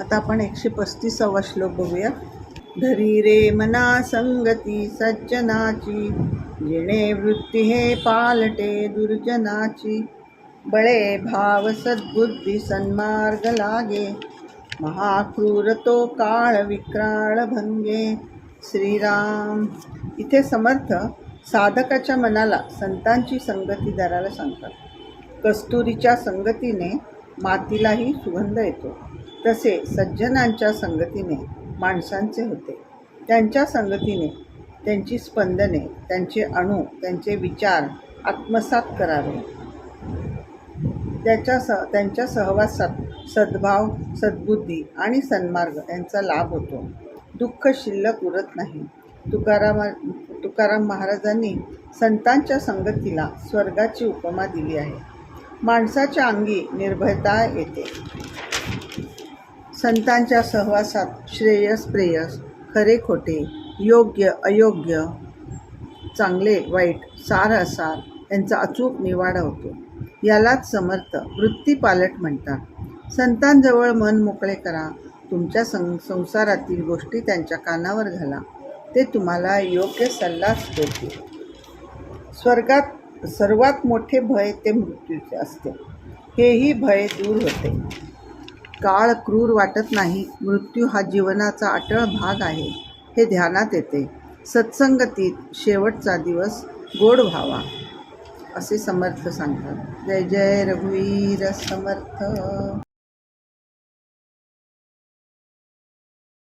आता आपण एकशे पस्तीसावा श्लोक बघूया. धरी रे मना संगती सज्जनाची जिणे वृत्ती हे पालटे दुर्जनाची. बळे भाव सद्बुद्धी सन्मार्ग लागे महाक्रूर तो काळ विक्राळ भंगे. श्रीराम इथे समर्थ साधकाच्या मनाला संतांची संगती धरायला सांगतात. कस्तुरीच्या संगतीने मातीलाही सुगंध येतो. तसे सज्जनांच्या संगतीने माणसांचे होते. त्यांच्या संगतीने त्यांची स्पंदने त्यांचे अणू त्यांचे विचार आत्मसात करावे. त्याच्या स त्यांच्या सहवासात सद्भाव सद्बुद्धी आणि सन्मार्ग यांचा लाभ होतो. दुःख शिल्लक उरत नाही. तुकाराम तुकाराम महाराजांनी संतांच्या संगतीला स्वर्गाची उपमा दिली आहे. माणसाच्या अंगी निर्भयता येते. संतांच्या सहवासात श्रेयस प्रेयस खरे खोटे योग्य अयोग्य चांगले वाईट सार असार यांचा अचूक निवाडा होतो. यालाच समर्थ वृत्तीपालट म्हणतात. संतांजवळ मन मोकळे करा. तुमच्या सं संसारातील गोष्टी त्यांच्या कानावर घाला. ते तुम्हाला योग्य सल्लाच देतील. स्वर्गात सर्वात मोठे भय ते मृत्यूचे असते. हेही भय दूर होते. काळ क्रूर वाटत नाही. मृत्यू हा जीवनाचा अटळ भाग आहे. हे ध्यानात येते. सत्संगतीत शेवटचा दिवस गोड व्हावा असे समर्थ सांगतात. जय जय रघुवीर समर्थ.